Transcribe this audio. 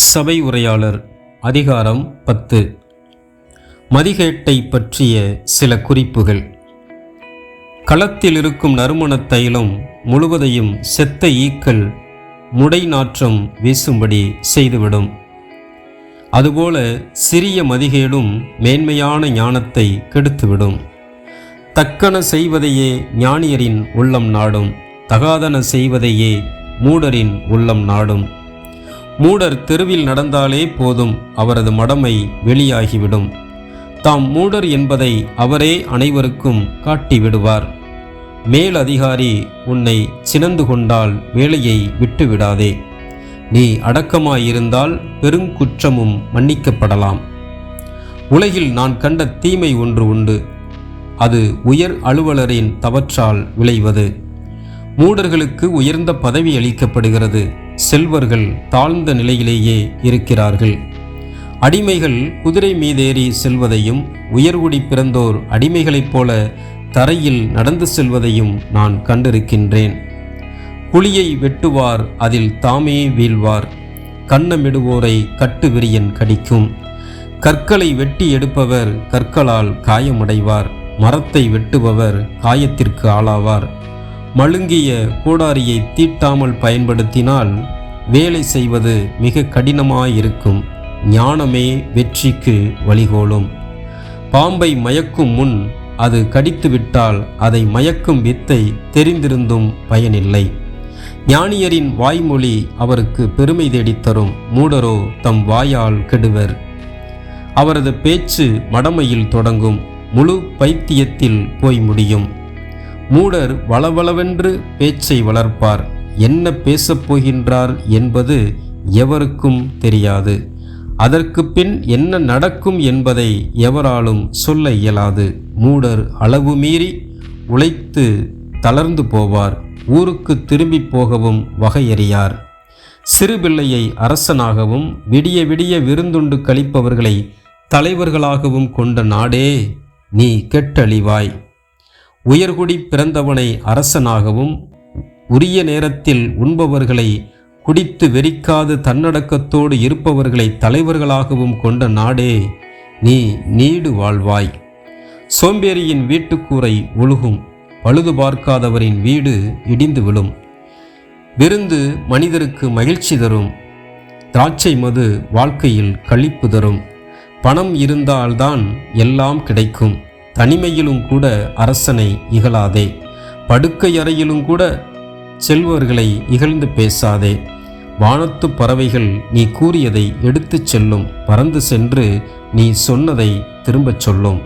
சபை உரையாளர் அதிகாரம் பத்து. மதிகேட்டை பற்றிய சில குறிப்புகள். களத்தில் இருக்கும் நறுமண தைலம் முழுவதையும் செத்த ஈக்கள் முடை நாற்றம் வீசும்படி செய்துவிடும். அதுபோல சிறிய மதிகேடும் மேன்மையான ஞானத்தை கெடுத்துவிடும். தக்கன செய்வதையே ஞானியரின் உள்ளம் நாடும் தகாதன செய்வதையே மூடரின் உள்ளம் நாடும். மூடர் தெருவில் நடந்தாலே போதும் அவரது மடமை வெளியாகிவிடும். தாம் மூடர் என்பதை அவரே அனைவருக்கும் காட்டிவிடுவார். மேல் அதிகாரி உன்னை சினந்து கொண்டால் வேலையை விட்டுவிடாதே. நீ அடக்கமாயிருந்தால் பெருங்குற்றமும் மன்னிக்கப்படலாம். உலகில் நான் கண்ட தீமை ஒன்று உண்டு. அது உயர் அலுவலரின் தவற்றால் விளைவது. மூடர்களுக்கு உயர்ந்த பதவி அளிக்கப்படுகிறது. செல்வர்கள் தாழ்ந்த நிலையிலேயே இருக்கிறார்கள். அடிமைகள் குதிரை மீதேறி செல்வதையும் உயர்குடி பிறந்தோர் அடிமைகளைப் போல தரையில் நடந்து செல்வதையும் நான் கண்டிருக்கின்றேன். குழியை வெட்டுவார் அதில் தாமே வீழ்வார். கன்னமிடுவோரை கட்டுவிரியன் கடிக்கும். கற்களை வெட்டி எடுப்பவர் கற்களால் காயமடைவார். மரத்தை வெட்டுபவர் காயத்திற்கு ஆளாவார். மழுங்கிய கோடாரியை தீட்டாமல் பயன்படுத்தினால் வேலை செய்வது மிக கடினமாயிருக்கும். ஞானமே வெற்றிக்கு வழிகோலும். பாம்பை மயக்கும் முன் அது கடித்துவிட்டால் அதை மயக்கும் வித்தை தெரிந்திருந்தும் பயனில்லை. ஞானியரின் வாய்மொழி அவருக்கு பெருமை தேடித்தரும். மூடரோ தம் வாயால் கெடுவர். அவரது பேச்சு மடமையில் தொடங்கும். முழு பைத்தியத்தில் போய் முடியும். மூடர் வளவளவென்று பேச்சை வளர்ப்பார். என்ன பேசப் போகின்றார் என்பது எவருக்கும் தெரியாது. அதற்கு பின் என்ன நடக்கும் என்பதை எவராலும் சொல்ல இயலாது. மூடர் அளவு மீறி உழைத்து தளர்ந்து போவார். ஊருக்கு திரும்பி போகவும் வகையறியார். சிறுபிள்ளையை அரசனாகவும் விடிய விடிய விருந்துண்டு கழிப்பவர்களை தலைவர்களாகவும் கொண்ட நாடே நீ கெட்டழிவாய். உயர்குடி பிறந்தவனை அரசனாகவும் உரிய நேரத்தில் உண்பவர்களை குடித்து வெறிக்காது தன்னடக்கத்தோடு இருப்பவர்களை தலைவர்களாகவும் கொண்ட நாடே நீ நீடு வாழ்வாய். சோம்பேறியின் வீட்டுக்கூரை ஒழுகும் பழுது பார்க்காதவரின் வீடு இடிந்து விழும். விருந்து மனிதருக்கு மகிழ்ச்சி தரும் திராட்சை மது வாழ்க்கையில் கழிப்பு தரும். பணம் இருந்தால்தான் எல்லாம் கிடைக்கும். தனிமையிலும் கூட அரசனை இகழாதே. படுக்கை அறையிலும் கூட செல்வர்களை இகழ்ந்து பேசாதே. வானத்து பறவைகள் நீ கூறியதை எடுத்துச் செல்லும். பறந்து சென்று நீ சொன்னதை திரும்பச் சொல்லும்.